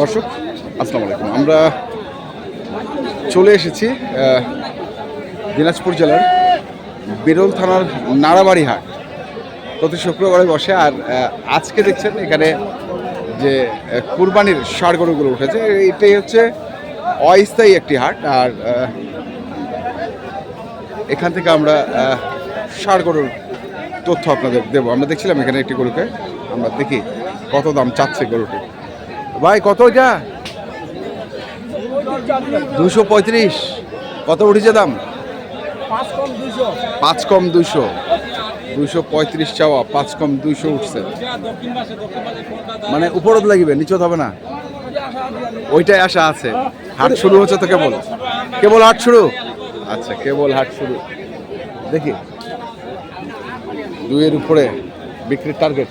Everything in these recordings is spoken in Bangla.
দর্শক, আসসালামু আলাইকুম। আমরা চলে এসেছি দিনাজপুর জেলার বিরল থানার নাড়াবাড়ি হাট প্রতি শুক্রবারে বসে, আর আজকে দেখছেন এখানে যে কুরবানির ষাড় গরুগুলো উঠেছে। এটাই হচ্ছে অস্থায়ী একটি হাট, আর এখান থেকে আমরা ষাড় গরুর তথ্য আপনাদের দেবো। আমরা দেখছিলাম এখানে একটি গরুকে, আমরা দেখি কত দাম চাচ্ছে গরুটি। ভাই, কত এটা দুশো পঁয়ত্রিশ। কত উঠেছে দাম? পাঁচ কম দুশো। দুইশো পঁয়ত্রিশ চাওয়া, পাঁচ কম দুশো উঠছে। মানে উপরত লাগবে, নিচত হবে না? ওইটাই আশা আছে। হাট শুরু হচ্ছে তো কেবল। কেবল হাট শুরু? আচ্ছা কেবল হাট শুরু। দেখি। দুইয়ের উপরে বিক্রির টার্গেট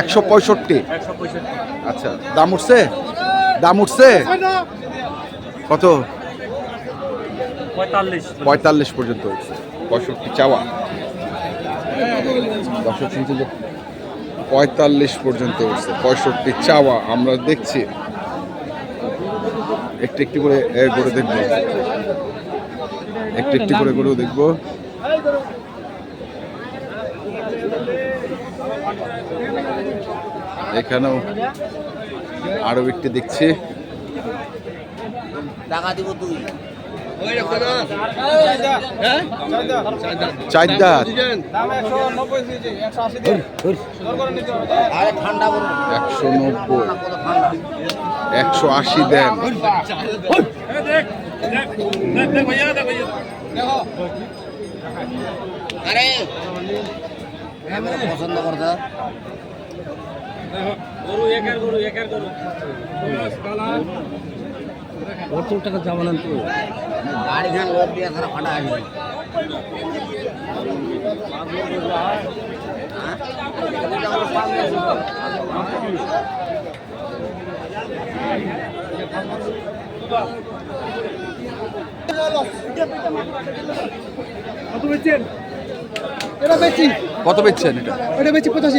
একশো পঁয়ষট্টি। আচ্ছা দাম উঠছে? দাম উঠছে? কত? পঁয়তাল্লিশ। পর্যন্ত উঠছে। পঁয়ষট্টি চাওয়া। দর্শক শুনছি যে পঁয়তাল্লিশ পর্যন্ত উঠছে। পঁয়ষট্টি চাওয়া আমরা দেখছি। একটু একটু করে এ, গরু দেখব। একটু একটু করে গরু দেখব। এখানেও আরও একটি দেখছি। একশো নব্বই। একশো আশি দেন। আরে পছন্দ করতে গরু একের গরু একের গরু। কত টাকা যাব না তো? গাড়ি ধান লোক দিয়ে সারা ফাটা আসবে কত বেচছেন? এটা বেচি কত বেচছেন এটা? এটা বেচি পঁচাশি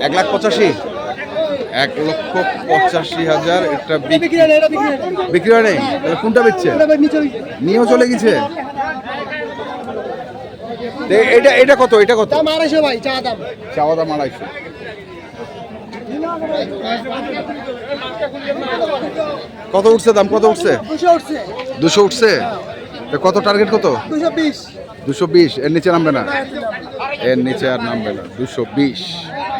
এক লাখ পঁচাশি। এক লক্ষ পঁচাশি হাজার এটা বিক- বিক্রি হয়। নেই? কোনটা বেচছে। নিয়েও চলে গেছে? এটা এটা কত? এটা কত? দাম আড়াইশো ভাই চা দাম। চাওয়া দাম আড়াইশো। কত উঠছে দাম? কত উঠছে? দুশো উঠছে। কত টার্গেট কত? দুশো বিশ। দুশো বিশ। এর নিচে নামবে না? এর নিচে আর নামবে না। দুশো বিশ।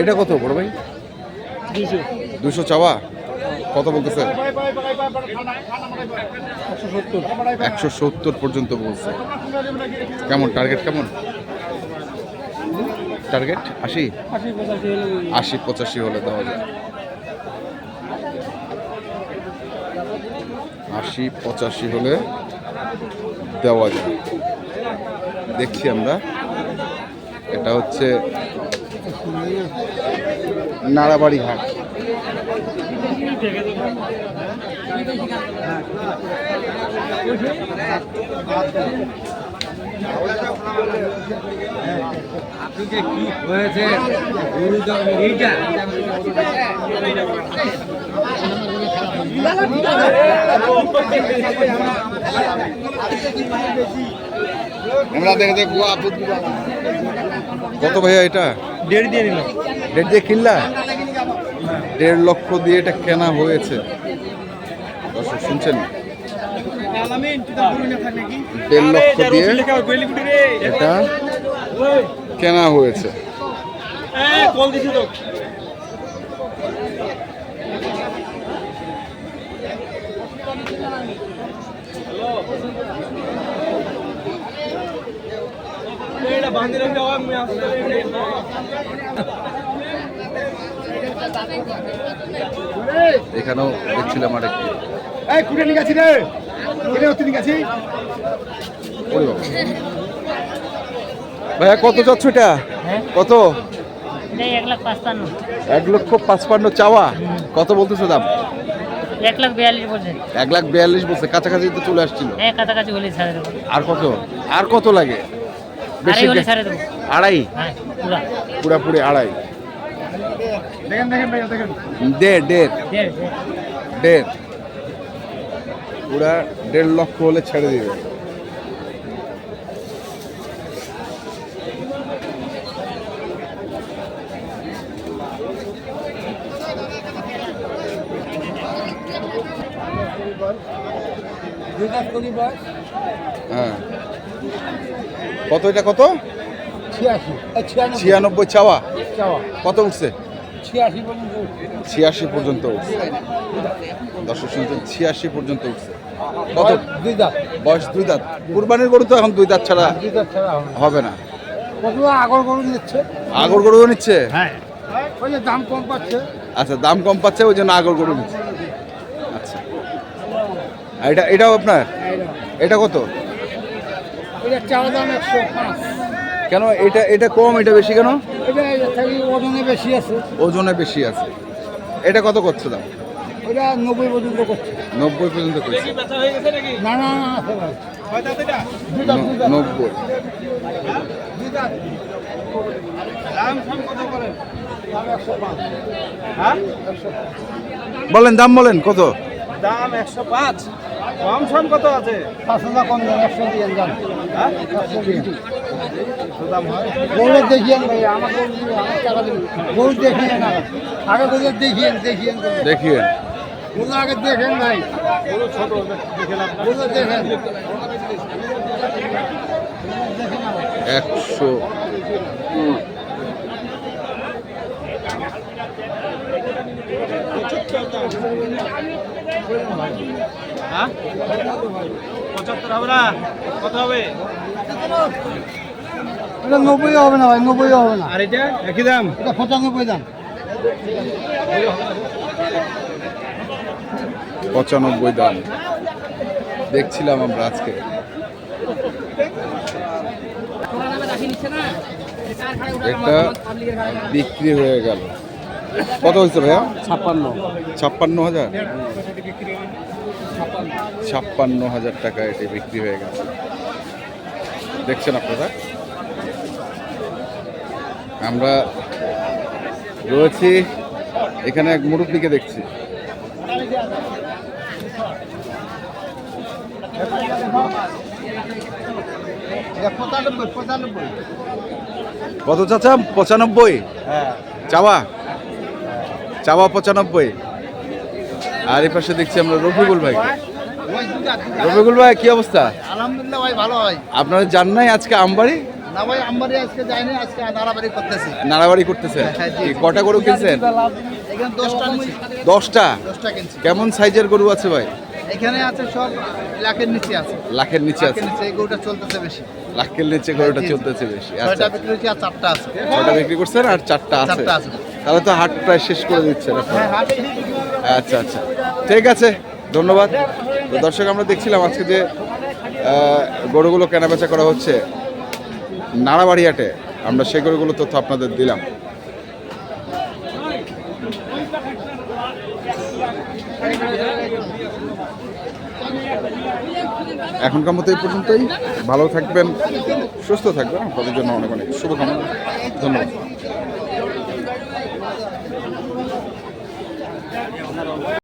এটা কত বড় ভাই? দুশো চাওয়া? কত বলতেছে? একশো সত্তর পর্যন্ত বলছে। কেমন টার্গেট কেমন? টার্গেট আশি? আশি পঁচাশি হলে দেওয়া যায়। আশি পঁচাশি হলে দেওয়া যায়। দেখছি আমরা। এটা হচ্ছে নাড়াবাড়ি কি হয়েছে। আমরা দেখে দেখব কত ভাইয়া এটা? দেড় দিয়ে নিলাম দেড় দিয়ে কিনলা? দেড় লক্ষ দিয়ে এটা কেনা হয়েছে। দর্শক শুনছেন? দেড় লক্ষ দিয়ে এটা কেনা হয়েছে কল দিছি তো এটা বাঁধি রাখতে হবে আমি আসতে এখানেও দেখছিলাম আরেকটি। এই কুড়ে নিয়ে গেছি রে। কুড়ে হতে নিয়ে গেছি। ভাইয়া কত যাচ্ছ এটা? কত? এক লক্ষ পাঁচপান্ন চাওয়া? কত বলতেছে দাম? এক লাখ বিয়াল্লিশ বলছে। এক লাখ বিয়াল্লিশ বলছে কাছাকাছি তো চলে আসছিল। হ্যাঁ আর কত? আর কত লাগে? আড়াই হলে ছাড়ে দেবো। আড়াই? হ্যাঁ পুরা। পুরাপুরি আড়াই। দেখেন দেখেন ভাইয়া দেখেন। দেড় দেড়। দেড় পুরা দেড় লক্ষ হলে ছেড়ে দিবে। হ্যাঁ। কত এটা কত? ছিয়ানব্বই। চাওয়া? চাওয়া। কত উঠছে? ছিয়াশি পর্যন্ত উঠছে। দর্শক শুনছেন ছিয়াশি পর্যন্ত উঠছে। কত? দুই দাঁত। বয়স দুই দাঁত। কুরবানির গরু তো এখন দুই দাঁত ছাড়া হবে না। কত আগর গরু নিচ্ছে? আগর নিচ্ছে? হ্যাঁ। ওই যে দাম কম পাচ্ছে। আচ্ছা দাম কম পাচ্ছে ওই জন্য আগর গরু নিচ্ছে। আচ্ছা। এটা এটাও আপনার? এটা কত এটা চাওয়া দাম একশো পাঁচ কেন? এটা এটা কম এটা বেশি কেন? এটা এটা থেকে ওজনে বেশি আছে। ওজনে বেশি আছে। এটা কত করছে দাম? ওটা নব্বই পর্যন্ত করছে। নব্বই পর্যন্ত করছে। না নব্বই। হ্যাঁ? বলেন দাম বলেন কত? দাম একশো পাঁচ। কম সম কত আছে? পাঁচ হাজার কম দেন একশো দিয়ে যান হ্যাঁ? একশো দিয়ে কত গরু দেখিয়েন ভাই আমার গরু দেখিয়েন আগে। আগে দেখিয়েন দেখিয়েন গরু। আগে দেখেন ভাই। গরু ছোট নাই। গরু দেখেন। একশো। হ্যাঁ? পঁচাত্তর হবে না? কত হবে? এটা নব্বই হবে না ভাই নব্বই হবে না। আর এটা? একই দাম? এটা পঁচানব্বই দাম। পঁচানব্বই দাম। দেখছিলাম আমরা আজকে। এটা বিক্রি হয়ে গেল। কত হয়েছে ভাইয়া? ছাপ্পান্ন। ছাপ্পান্ন হাজার? ছাপ্পান্ন হাজার টাকা এটি বিক্রি হয়ে গেছে। দেখছেন আপনারা? আমরা রয়েছি এখানে এক মুরব্বীকে দেখছি। কত চাচা? পঁচানব্বই? হ্যাঁ। চাওয়া? চাওয়া পঁচানব্বই? আর এই পাশে দেখছি আমরা রফিকুল ভাই। রফিকুল ভাই কি অবস্থা? আলহামদুলিল্লাহ ভাই ভালো হয় আপনারা জান নাই আজকে আমবাড়ি? না ভাই আমবাড়ি আজকে যাইনি আজকে নাড়াবাড়ি করতেছি। নাড়াবাড়ি করতেছেন? হ্যাঁ, কটা গরু কিনছেন? এখানে দশটা কিনছি। কেমন সাইজের গরু আছে ভাই? এখানে আছে সব লাখের নিচে আছে। লাখের নিচে আছে? নিচে গরুটা চলতেছে বেশি। লাখের নিচে গরুটা জি, জি। চলতেছে বেশি আচ্ছা। বিক্রি হচ্ছে আর চারটা আছে। বিক্রি করছেন আর চারটা আছে। তাহলে তো হাট প্রায় শেষ করে দিচ্ছেন হ্যাঁ আচ্ছা আচ্ছা। ঠিক আছে, ধন্যবাদ। দর্শক, আমরা দেখছিলাম আজকে যে গরুগুলো কেনাবেচা করা হচ্ছে। নাড়াবাড়ি হাটে আমরা সেই গরুগুলো তথ্য আপনাদের দিলাম। এখনকার মতো এই পর্যন্তই। ভালো থাকবেন, সুস্থ থাকবেন। আপনাদের জন্য অনেক অনেক শুভকামনা। ধন্যবাদ।